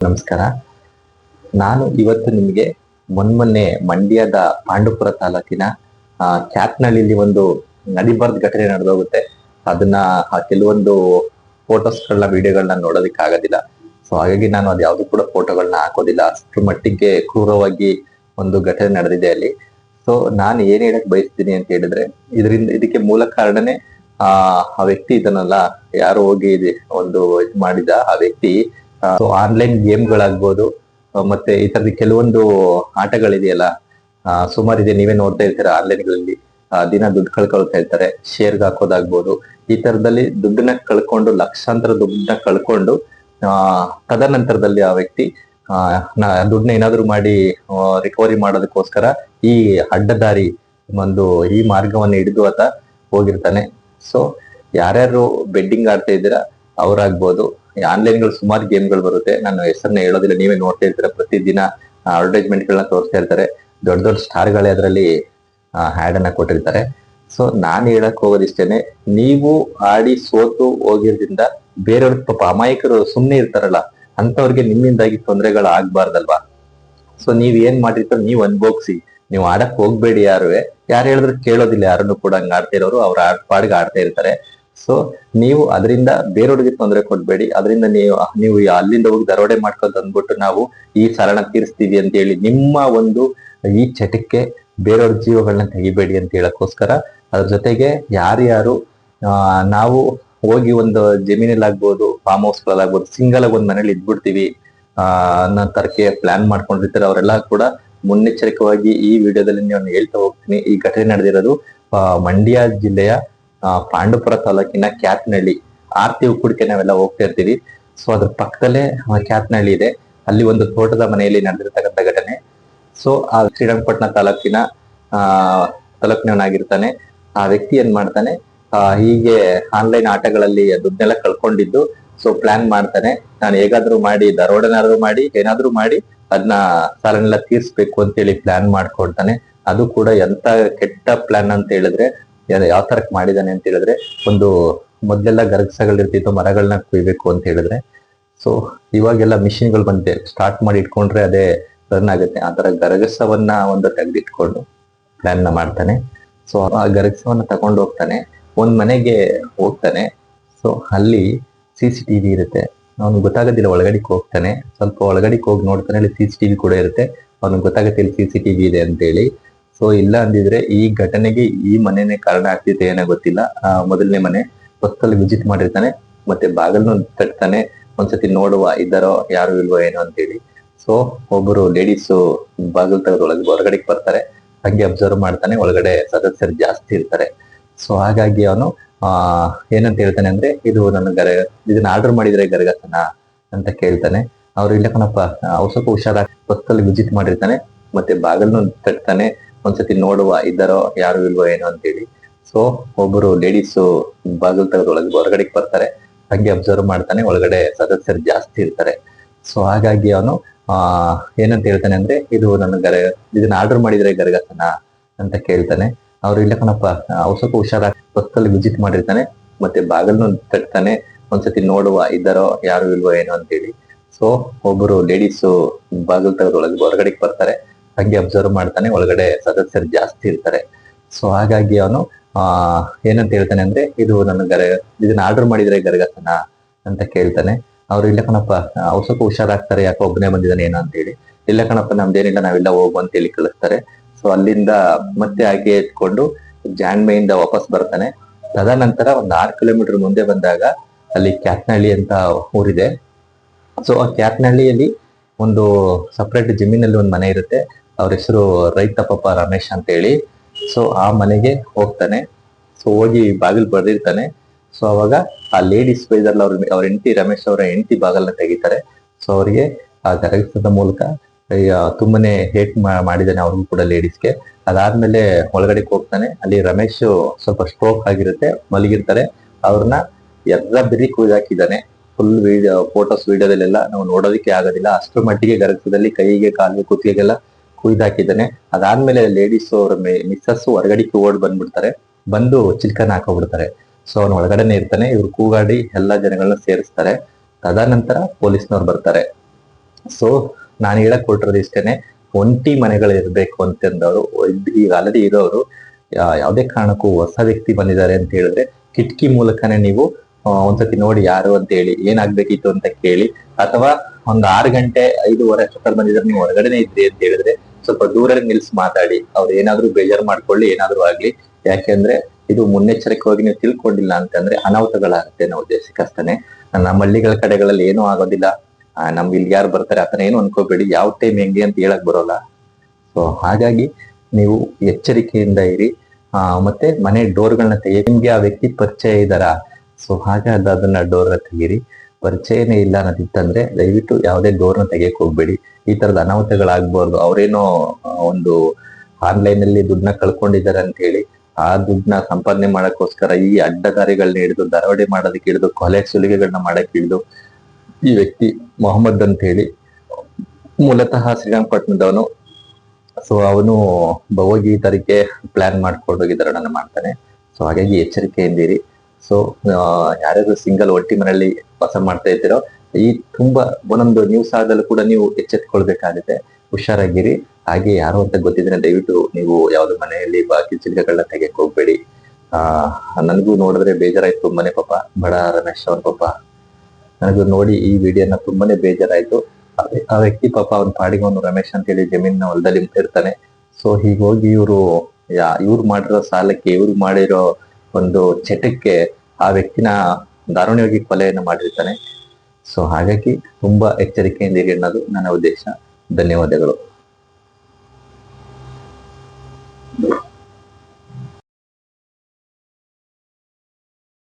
ನಮಸ್ಕಾರ. ನಾನು ಇವತ್ತು ನಿಮಗೆ ಮೊನ್ಮೊನ್ನೆ ಮಂಡ್ಯದ ಪಾಂಡುಪುರ ತಾಲೂಕಿನ ಕ್ಯಾತ್ನಳ್ಳಿಲಿ ಒಂದು ಬರ್ದ್ ಘಟನೆ ನಡೆದೋಗುತ್ತೆ. ಅದನ್ನ ಕೆಲವೊಂದು ಫೋಟೋಸ್ಗಳನ್ನ, ವಿಡಿಯೋಗಳನ್ನ ನೋಡೋದಕ್ಕೆ ಆಗೋದಿಲ್ಲ ಸೊ, ಹಾಗಾಗಿ ನಾನು ಅದು ಯಾವ್ದು ಕೂಡ ಫೋಟೋಗಳನ್ನ ಹಾಕೋದಿಲ್ಲ. ಅಷ್ಟು ಮಟ್ಟಿಗೆ ಕ್ರೂರವಾಗಿ ಒಂದು ಘಟನೆ ನಡೆದಿದೆ ಅಲ್ಲಿ. ಸೊ, ನಾನು ಏನ್ ಹೇಳಕ್ ಬಯಸ್ತೀನಿ ಅಂತ ಹೇಳಿದ್ರೆ, ಇದರಿಂದ, ಇದಕ್ಕೆ ಮೂಲ ಕಾರಣನೇ, ಆ ವ್ಯಕ್ತಿ ಇದನ್ನಲ್ಲ, ಯಾರು ಹೋಗಿ ಒಂದು ಇದು ಮಾಡಿದ ಆ ವ್ಯಕ್ತಿ ಆನ್ಲೈನ್ ಗೇಮ್ಗಳಾಗ್ಬೋದು ಗಳಾಗ್ಬೋದು ಮತ್ತೆ ಈ ತರದ ಕೆಲವೊಂದು ಆಟಗಳಿದೆಯಲ್ಲ ಸುಮಾರಿದೆ ನೀವೇ ನೋಡ್ತಾ ಇರ್ತೀರಾ ಆನ್ಲೈನ್ಗಳಲ್ಲಿ ದಿನ ದುಡ್ಡು ಕಳ್ಕೊಳ್ತಾ ಇರ್ತಾರೆ ಶೇರ್ಗೆ ಹಾಕೋದಾಗ್ಬೋದು, ಈ ತರದಲ್ಲಿ ದುಡ್ಡನ್ನ ಕಳ್ಕೊಂಡು, ಲಕ್ಷಾಂತರ ದುಡ್ಡನ್ನ ಕಳ್ಕೊಂಡು, ಆ, ತದನಂತರದಲ್ಲಿ ಆ ವ್ಯಕ್ತಿ, ಆ ದುಡ್ಡನ್ನ ಏನಾದ್ರು ಮಾಡಿ ರಿಕವರಿ ಮಾಡೋದಕ್ಕೋಸ್ಕರ ಈ ಅಡ್ಡದಾರಿ ಒಂದು, ಈ ಮಾರ್ಗವನ್ನು ಹಿಡಿದು ಆತ ಹೋಗಿರ್ತಾನೆ. ಸೊ ಯಾರ್ಯಾರು ಬೆಡ್ಡಿಂಗ್ ಆಡ್ತಾ ಇದ್ದೀರಾ, ಅವ್ರಾಗ್ಬೋದು. ಆನ್ಲೈನ್ಗಳು ಸುಮಾರು ಗೇಮ್ಗಳು ಬರುತ್ತೆ. ನಾನು ಹೆಸರನ್ನ ಹೇಳೋದಿಲ್ಲ, ನೀವೇ ನೋಡ್ತಾ ಇರ್ತೀರ. ಪ್ರತಿದಿನ ಅಡ್ವರ್ಟೈಸ್ಮೆಂಟ್ ಗಳನ್ನ ತೋರಿಸ್ತಾ ಇರ್ತಾರೆ. ದೊಡ್ಡ ದೊಡ್ಡ ಸ್ಟಾರ್ಗಳೇ ಅದರಲ್ಲಿ ಹ್ಯಾಡ್ ಅನ್ನ ಕೊಟ್ಟಿರ್ತಾರೆ. ಸೊ ನಾನು ಹೇಳಕ್ ಹೋಗೋದಿಷ್ಟೇನೆ, ನೀವು ಆಡಿ ಸೋತು ಹೋಗಿರೋದ್ರಿಂದ ಬೇರೆಯವ್ರ ಪಾಪ ಅಮಾಯಕರು ಸುಮ್ನೆ ಇರ್ತಾರಲ್ಲ ಅಂತವ್ರಿಗೆ ನಿಮ್ಮಿಂದಾಗಿ ತೊಂದರೆಗಳು ಆಗ್ಬಾರ್ದಲ್ವಾ? ಸೊ ನೀವ್ ಏನ್ ಮಾಡಿರ್ತಾರ ನೀವ್ ಅನ್ಭೋಗ್ಸಿ. ನೀವು ಆಡಕ್ ಹೋಗ್ಬೇಡಿ ಯಾರು ಯಾರು ಹೇಳಿದ್ರು ಕೇಳೋದಿಲ್ಲ, ಯಾರನ್ನು ಕೂಡ ಹಂಗ ಆಡ್ತಿರೋರು ಅವ್ರ ಆಡ್, ಪಾಡ್ಗೆ ಆಡ್ತಾ ಇರ್ತಾರೆ. ಸೊ ನೀವು ಅದರಿಂದ ಬೇರೆಯವ್ರಿಗೆ ತೊಂದರೆ ಕೊಡ್ಬೇಡಿ. ಅದರಿಂದ ನೀವು ನೀವು ಅಲ್ಲಿಂದ ಹೋಗಿ ದರೋಡೆ ಮಾಡ್ಕೊಂಡು ಅಂದ್ಬಿಟ್ಟು ನಾವು ಈ ಸರಣ ತೀರಿಸ್ತೀವಿ ಅಂತ ಹೇಳಿ ನಿಮ್ಮ ಒಂದು ಈ ಚಟಕ್ಕೆ ಬೇರೆಯವ್ರ ಜೀವಗಳನ್ನ ತೆಗಿಬೇಡಿ ಅಂತ ಹೇಳಕ್ಕೋಸ್ಕರ ಅದ್ರ ಜೊತೆಗೆ ಯಾರ್ಯಾರು ಆ, ನಾವು ಹೋಗಿ ಒಂದು ಜಮೀನಲ್ಲಾಗ್ಬೋದು ಫಾರ್ಮ್ ಹೌಸ್ಗಳಲ್ಲಾಗ್ಬೋದು ಸಿಂಗಲ್ ಆಗಿ ಒಂದ್ ಮನೇಲಿ ಇದ್ಬಿಡ್ತೀವಿ ಆ ಅನ್ನೋ ತರಕ್ಕೆ ಪ್ಲಾನ್ ಮಾಡ್ಕೊಂಡಿರ್ತಾರೆ. ಅವರೆಲ್ಲ ಕೂಡ ಮುನ್ನೆಚ್ಚರಿಕವಾಗಿ ಈ ವಿಡಿಯೋದಲ್ಲಿ ನಾನು ಹೇಳ್ತಾ ಹೋಗ್ತೀನಿ. ಈ ಘಟನೆ ನಡೆದಿರೋದು ಮಂಡ್ಯ ಜಿಲ್ಲೆಯ ಪಾಂಡುಪುರ ತಾಲೂಕಿನ ಕ್ಯಾತ್ನಳ್ಳಿ ಆರ್ತಿ ಉಕ್ಕುಡಿಕೆ ನಾವೆಲ್ಲ ಹೋಗ್ತಾ ಇರ್ತೀವಿ. ಸೊ ಅದ್ರ ಪಕ್ಕದಲ್ಲೇ ಕ್ಯಾತ್ನಹಳ್ಳಿ ಇದೆ. ಅಲ್ಲಿ ಒಂದು ತೋಟದ ಮನೆಯಲ್ಲಿ ನಡೆದಿರ್ತಕ್ಕಂಥ ಘಟನೆ. ಸೊ ಆ ಶ್ರೀರಂಗಪಟ್ಟಣ ತಾಲೂಕಿನ ಆ ತಾಲೂಕಿನವನಾಗಿರ್ತಾನೆ. ಆ ವ್ಯಕ್ತಿ ಏನ್ ಮಾಡ್ತಾನೆ? ಆ, ಹೀಗೆ ಆನ್ಲೈನ್ ಆಟಗಳಲ್ಲಿ ದುಡ್ಡೆಲ್ಲ ಕಳ್ಕೊಂಡಿದ್ದು. ಸೊ ಪ್ಲಾನ್ ಮಾಡ್ತಾನೆ. ನಾನು ಹೇಗಾದ್ರೂ ಮಾಡಿ ದರೋಡನಾದ್ರೂ ಮಾಡಿ ಏನಾದ್ರೂ ಮಾಡಿ ಅದನ್ನ ಸಾಲನೆಲ್ಲ ತೀರ್ಸ್ಬೇಕು ಅಂತೇಳಿ ಪ್ಲಾನ್ ಮಾಡ್ಕೊಳ್ತಾನೆ. ಅದು ಕೂಡ ಎಂತ ಕೆಟ್ಟ ಪ್ಲಾನ್ ಅಂತ ಹೇಳಿದ್ರೆ ಯಾವ ತರಕ್ ಮಾಡಿದಾನೆ ಅಂತ ಹೇಳಿದ್ರೆ ಒಂದು ಮೊದ್ಲೆಲ್ಲ ಗರಗಸಗಳಿರ್ತಿತ್ತು ಮರಗಳನ್ನ ಕುಯ್ಬೇಕು ಅಂತ ಹೇಳಿದ್ರೆ. ಸೊ ಇವಾಗೆಲ್ಲ ಮಿಷಿನ್ಗಳು ಬಂದಿದೆ. ಸ್ಟಾರ್ಟ್ ಮಾಡಿ ಇಟ್ಕೊಂಡ್ರೆ ಅದೇ ರನ್ ಆಗುತ್ತೆ. ಆ ತರ ಗರಗಸವನ್ನ ಒಂದು ತೆಗೆದಿಟ್ಕೊಂಡು ಪ್ಲಾನ್ ಮಾಡ್ತಾನೆ. ಸೊ ಆ ಗರಗಸವನ್ನ ತಗೊಂಡು ಹೋಗ್ತಾನೆ. ಒಂದ್ ಮನೆಗೆ ಹೋಗ್ತಾನೆ. ಸೊ ಅಲ್ಲಿ ಸಿ ಸಿ ಟಿವಿ ಇರುತ್ತೆ. ಅವ್ನು ಗೊತ್ತಾಗೋದಿಲ್ಲ ಒಳಗಡೆ ಹೋಗ್ತಾನೆ. ಸ್ವಲ್ಪ ಒಳಗಡೆಗೆ ಹೋಗಿ ನೋಡ್ತಾನೆ. ಅಲ್ಲಿ ಸಿ ಸಿ ಟಿವಿ ಕೂಡ ಇರುತ್ತೆ. ಅವ್ನಿಗೆ ಗೊತ್ತಾಗುತ್ತೆ ಇಲ್ಲಿ ಸಿ ಸಿ ಟಿವಿ ಇದೆ ಅಂತೇಳಿ. ಸೊ ಇಲ್ಲ ಅಂದಿದ್ರೆ ಈ ಘಟನೆಗೆ ಈ ಮನೆನೇ ಕಾರಣ ಆಗ್ತಿದೆ ಏನೋ ಗೊತ್ತಿಲ್ಲ. ಆ, ಮೊದಲನೇ ಮನೆ ಹೊಸ್ತಲ್ಲಿ ವಿಜಿಟ್ ಮಾಡಿರ್ತಾನೆ, ಮತ್ತೆ ಬಾಗಿಲು ತಟ್ತಾನೆ, ಒಂದ್ಸತಿ ನೋಡುವ ಇದ್ದಾರೋ ಯಾರು ಇಲ್ವೋ ಏನೋ ಅಂತೇಳಿ. ಸೊ ಒಬ್ಬರು ಲೇಡೀಸ್ ಬಾಗಿಲು ತೆಗೆದು ಒಳಗೆ ಹೊರಗಡೆಗೆ ಬರ್ತಾರೆ. ಹಂಗೆ ಅಬ್ಸರ್ವ್ ಮಾಡ್ತಾನೆ, ಒಳಗಡೆ ಸದಸ್ಯರು ಜಾಸ್ತಿ ಇರ್ತಾರೆ. ಸೊ ಹಾಗಾಗಿ ಅವನು, ಆ, ಏನಂತ ಹೇಳ್ತಾನೆ ಅಂದ್ರೆ, ಇದು ನನ್ನ ಗರ, ಇದನ್ನ ಆರ್ಡರ್ ಮಾಡಿದ್ರೆ ಗರಗತನ ಅಂತ ಕೇಳ್ತಾನೆ. ಅವ್ರು, ಇಲ್ಲ ಕಣಪ್ಪ ಅವ್ರು ಸ್ವಲ್ಪ ಹುಷಾರಾಗಿ ಹೊಸ್ತಲ್ಲಿ ವಿಜಿಟ್ ಮಾಡಿರ್ತಾನೆ, ಮತ್ತೆ ಬಾಗಿಲು ತಟ್ತಾನೆ ಒಂದ್ಸತಿ ನೋಡುವ ಇದ್ದಾರೋ ಯಾರು ಇಲ್ವೋ ಏನೋ ಅಂತೇಳಿ. ಸೊ ಒಬ್ಬರು ಲೇಡೀಸ್ ಬಾಗಿಲು ತೆಗೆದು ಒಳಗೆ ಹೊರಗಡೆಗೆ ಬರ್ತಾರೆ. ಹಂಗೆ ಅಬ್ಸರ್ವ್ ಮಾಡ್ತಾನೆ, ಒಳಗಡೆ ಸದಸ್ಯರು ಜಾಸ್ತಿ ಇರ್ತಾರೆ. ಸೊ ಹಾಗಾಗಿ ಅವನು, ಆ, ಏನಂತ ಹೇಳ್ತಾನೆ ಅಂದ್ರೆ, ಇದು ನನ್ನ ಗರ, ಇದನ್ನ ಆರ್ಡರ್ ಮಾಡಿದ್ರೆ ಗರಗತನ ಅಂತ ಕೇಳ್ತಾನೆ. ಅವ್ರು, ಇಲ್ಲ ಕಣಪ್ಪ ಅವ್ರು ಸ್ವಲ್ಪ ಹುಷಾರಾಗಿ ಹೊತ್ತಲ್ಲಿ ವಿಸಿಟ್ ಮಾಡಿರ್ತಾನೆ, ಮತ್ತೆ ಬಾಗಿಲ್ನು ತಟ್ತಾನೆ ಒಂದ್ಸತಿ ನೋಡುವ ಇದ್ದಾರೋ ಯಾರು ಇಲ್ವೋ ಏನೋ ಅಂತೇಳಿ. ಸೊ ಒಬ್ಬರು ಲೇಡೀಸ್ ಬಾಗಿಲು ತೆಗೆದು ಒಳಗೆ ಹೊರಗಡೆಗೆ ಬರ್ತಾರೆ. ಹಂಗೆ ಅಬ್ಸರ್ವ್ ಮಾಡ್ತಾನೆ, ಒಳಗಡೆ ಸದಸ್ಯರು ಜಾಸ್ತಿ ಇರ್ತಾರೆ. ಸೊ ಹಾಗಾಗಿ ಅವನು, ಆ, ಏನಂತ ಹೇಳ್ತಾನೆ ಅಂದ್ರೆ, ಇದು ನನ್ನ ಗರ, ಇದನ್ನ ಆರ್ಡರ್ ಮಾಡಿದ್ರೆ ಗರಗತನ ಅಂತ ಕೇಳ್ತಾನೆ. ಅವ್ರು, ಇಲ್ಲ ಕಣಪ್ಪ, ಅವ್ರು ಸ್ವಲ್ಪ ಹುಷಾರಾಗ್ತಾರೆ, ಯಾಕೋ ಒಬ್ಬನೇ ಬಂದಿದ್ದಾನೆ, ಏನೋ ಅಂತೇಳಿ ಇಲ್ಲ ಕಣಪ್ಪ, ನಮ್ದೇನಿಲ್ಲ, ನಾವೆಲ್ಲ ಹೋಗು ಅಂತ ಹೇಳಿ ಕಳಿಸ್ತಾರೆ. ಸೊ ಅಲ್ಲಿಂದ ಮತ್ತೆ ಹಾಗೆ ಎತ್ಕೊಂಡು ಜಾಣ್ಮೆಯಿಂದ ವಾಪಸ್ ಬರ್ತಾನೆ. ತದನಂತರ ಒಂದ್ ಆರು ಕಿಲೋಮೀಟರ್ ಮುಂದೆ ಬಂದಾಗ ಅಲ್ಲಿ ಕ್ಯಾತ್ನಹಳ್ಳಿ ಅಂತ ಊರಿದೆ. ಸೊ ಆ ಕ್ಯಾತ್ನಹಳ್ಳಿಯಲ್ಲಿ ಒಂದು ಸಪ್ರೇಟ್ ಜಮೀನಲ್ಲಿ ಒಂದು ಮನೆ ಇರುತ್ತೆ. ಅವ್ರ ಹೆಸರು ರೈತ ಪಾಪ ರಮೇಶ್ ಅಂತ ಹೇಳಿ ಸೊ ಆ ಮನೆಗೆ ಹೋಗ್ತಾನೆ. ಸೊ ಹೋಗಿ ಬಾಗಿಲು ಬರೆದಿರ್ತಾನೆ ಸೊ ಅವಾಗ ಆ ಲೇಡೀಸ್ ಬೈದಲ್ಲ ಅವ್ರ ಅವ್ರ ಹೆಂಡತಿ ರಮೇಶ್ ಅವರ ಹೆಂಡತಿ ಬಾಗಲ್ನ ತೆಗಿತಾರೆ. ಸೊ ಅವರಿಗೆ ಆ ಗರಗಸದ ಮೂಲಕ ತುಂಬಾನೇ ಹೇಟ್ ಮಾಡಿದಾನೆ ಅವ್ರಿಗೂ ಕೂಡ ಲೇಡೀಸ್ಗೆ ಅದಾದ್ಮೇಲೆ ಒಳಗಡೆ ಹೋಗ್ತಾನೆ. ಅಲ್ಲಿ ರಮೇಶ್ ಸ್ವಲ್ಪ ಸ್ಟ್ರೋಕ್ ಆಗಿರುತ್ತೆ, ಮಲಗಿರ್ತಾರೆ. ಅವ್ರನ್ನ ಎಲ್ಲ ಬಿರಿ ಕುಯ್ದಾಕಿದ್ದಾನೆ. ಫುಲ್ ವಿಡಿಯೋ ಫೋಟೋಸ್ ವಿಡಿಯೋದಲ್ಲೆಲ್ಲ ನಾವು ನೋಡೋದಕ್ಕೆ ಆಗೋದಿಲ್ಲ. ಅಷ್ಟರ ಮಟ್ಟಿಗೆ ಗರಗಸದಲ್ಲಿ ಕೈಗೆ, ಕಾಲಿಗೆ ಕುತ್ತಿಗೆಗೆಲ್ಲ ಕುಯ್ದಾಕಿದ್ದಾನೆ. ಅದಾದ್ಮೇಲೆ ಲೇಡೀಸ್ ಅವ್ರ ಮಿಸ್ಸಸ್ ಹೊರಗಡೆಗೆ ಓಡ್ ಬಂದ್ಬಿಡ್ತಾರೆ. ಬಂದು ಚಿಲ್ಕನ್ ಹಾಕೋಬಿಡ್ತಾರೆ. ಸೊ ಅವ್ನು ಒಳಗಡೆನೆ ಇರ್ತಾನೆ. ಇವ್ರು ಕೂಗಾಡಿ ಎಲ್ಲಾ ಜನಗಳನ್ನ ಸೇರಿಸ್ತಾರೆ. ತದನಂತರ ಪೊಲೀಸ್ನವ್ರು ಬರ್ತಾರೆ. ಸೊ ನಾನು ಹೇಳಕ್ ಕೊಟ್ಟಿರೋದು ಇಷ್ಟೇನೆ. ಒಂಟಿ ಮನೆಗಳು ಇರ್ಬೇಕು ಅಂತಂದವರು ಈಗ ಆಲ್ರೆಡಿ ಇರೋರು ಯಾವುದೇ ಕಾರಣಕ್ಕೂ ಹೊಸ ವ್ಯಕ್ತಿ ಬಂದಿದ್ದಾರೆ ಅಂತ ಹೇಳಿದ್ರೆ ಕಿಟಕಿ ಮೂಲಕನೇ ನೀವು ಒಂದ್ಸತಿ ನೋಡಿ ಯಾರು ಅಂತ ಹೇಳಿ, ಏನಾಗ್ಬೇಕಿತ್ತು ಅಂತ ಕೇಳಿ, ಅಥವಾ ಒಂದ್ ಆರು ಗಂಟೆ ಐದೂವರೆ ಅಷ್ಟೊತ್ತಲ್ಲಿ ಬಂದಿದ್ರೆ ನೀವು ಹೊರಗಡೆನೆ ಇದ್ರಿ ಅಂತ ಹೇಳಿದ್ರೆ ಸ್ವಲ್ಪ ದೂರ ನಿಲ್ಸಿ ಮಾತಾಡಿ. ಅವ್ರು ಏನಾದ್ರೂ ಬೇಜಾರು ಮಾಡ್ಕೊಳ್ಳಿ ಏನಾದ್ರೂ ಆಗ್ಲಿ. ಯಾಕೆಂದ್ರೆ ಇದು ಮುನ್ನೆಚ್ಚರಿಕೆವಾಗಿ ನೀವು ತಿಳ್ಕೊಂಡಿಲ್ಲ ಅಂತಂದ್ರೆ ಅನಾಹುತಗಳಾಗುತ್ತೆ ನಾವು ದೇಶಕ್ಕಷ್ಟೇ ನಮ್ಮ ಹಳ್ಳಿಗಳ ಕಡೆಗಳಲ್ಲಿ ಏನೂ ಆಗೋದಿಲ್ಲ. ನಮ್ಗೆ ಇಲ್ಲಿ ಯಾರು ಬರ್ತಾರೆ ಆತರ ಏನು ಅನ್ಕೋಬೇಡಿ. ಯಾವ ಟೈಮ್ ಹೆಂಗೆ ಅಂತ ಹೇಳಕ್ ಬರೋಲ್ಲ. ಸೊ ಹಾಗಾಗಿ ನೀವು ಎಚ್ಚರಿಕೆಯಿಂದ ಇರಿ. ಆ, ಮತ್ತೆ ಮನೆ ಡೋರ್ಗಳನ್ನ ತೆಗಿ ನಿಮ್ಗೆ ಆ ವ್ಯಕ್ತಿ ಪರಿಚಯ ಇದ್ದಾರಾ? ಸೊ ಹಾಗಾದ ಅದನ್ನ ಡೋರ್ನ ತೆಗೀರಿ. ಪರಿಚಯನೇ ಇಲ್ಲ ಅನ್ನೋದಿತ್ತಂದ್ರೆ ದಯವಿಟ್ಟು ಯಾವುದೇ ಡೋರ್ನ ತೆಗೆಯಕ್ಕೆ ಹೋಗ್ಬೇಡಿ ಈ ತರದ ಅನಾಹುತಗಳಾಗ್ಬಾರ್ದು. ಅವರೇನೋ ಒಂದು ಆನ್ಲೈನ್ ಅಲ್ಲಿ ದುಡ್ಡನ್ನ ಕಳ್ಕೊಂಡಿದ್ದಾರೆ ಅಂತ ಹೇಳಿ ಆ ದುಡ್ಡನ್ನ ಸಂಪಾದನೆ ಮಾಡಕ್ಕೋಸ್ಕರ ಈ ಅಡ್ಡದಾರಿಗಳನ್ನ ಹಿಡಿದು ದರೋಡೆ ಮಾಡೋದಕ್ಕೆ ಹಿಡಿದು, ಕೊಲೆ ಸುಲಿಗೆಗಳನ್ನ ಮಾಡಕ್ ಹಿಡಿದು, ಈ ವ್ಯಕ್ತಿ ಮೊಹಮ್ಮದ್ ಅಂತ ಹೇಳಿ ಮೂಲತಃ ಶ್ರೀರಂಗಪಟ್ಟಣದವನು ಸೊ, ಅವನು ಭವಗೀತರಿಗೆ ಪ್ಲಾನ್ ಮಾಡ್ಕೊಂಡು ಹೋಗಿದರನ್ನ ಮಾಡ್ತಾನೆ. ಸೊ, ಹಾಗಾಗಿ ಎಚ್ಚರಿಕೆಯಿಂದಿರಿ. ಸೊ ಯಾರ್ಯಾರು ಸಿಂಗಲ್ ಒಟ್ಟಿ ಮನೆಯಲ್ಲಿ ವಾಸ ಮಾಡ್ತಾ ಇದ್ದೀರೋ, ಈ ತುಂಬಾ ಒಂದೊಂದು ನ್ಯೂಸ್ ಆದಲ್ಲೂ ಕೂಡ ನೀವು ಎಚ್ಚೆತ್ಕೊಳ್ಬೇಕಾಗುತ್ತೆ. ಹುಷಾರಾಗಿರಿ. ಹಾಗೆ ಯಾರು ಅಂತ ಗೊತ್ತಿದ್ರೆ ದಯವಿಟ್ಟು ನೀವು ಯಾವ್ದು ಮನೆಯಲ್ಲಿ ಬಾಕಿ ಚಿಲ್ಕಗಳನ್ನ ತೆಗೆಯಕ್ ಹೋಗ್ಬೇಡಿ. ಆ, ನನಗೂ ನೋಡಿದ್ರೆ ಬೇಜಾರಾಯ್ತು ತುಂಬಾನೇ ಪಾಪ, ಬಡ ರಮೇಶ್ ಅವ್ರ ಪಾಪ. ನನಗೂ ನೋಡಿ ಈ ವಿಡಿಯೋನ ತುಂಬಾನೇ ಬೇಜಾರಾಯ್ತು. ಆ ವ್ಯಕ್ತಿ ಪಾಪ ಅವ್ನ ಪಾಡಿಗೆ ಅವನು ರಮೇಶ್ ಅಂತ ಹೇಳಿ ನ ಹೊಲದಲ್ಲಿ ಇರ್ತಾನೆ. ಸೊ ಹೀಗೋಗಿ ಇವರು ಇವ್ರು ಮಾಡಿರೋ ಸಾಲಕ್ಕೆ ಇವ್ರು ಮಾಡಿರೋ ಒಂದು ಚಟಕ್ಕೆ ಆ ವ್ಯಕ್ತಿನ ದಾರುಣ್ಯವಾಗಿ ಕೊಲೆಯನ್ನು ಮಾಡಿರ್ತಾನೆ. ಸೊ ಹಾಗಾಗಿ ತುಂಬಾ ಎಚ್ಚರಿಕೆಯಿಂದ ಇರಿ ನನ್ನ ಉದ್ದೇಶ. ಧನ್ಯವಾದಗಳು.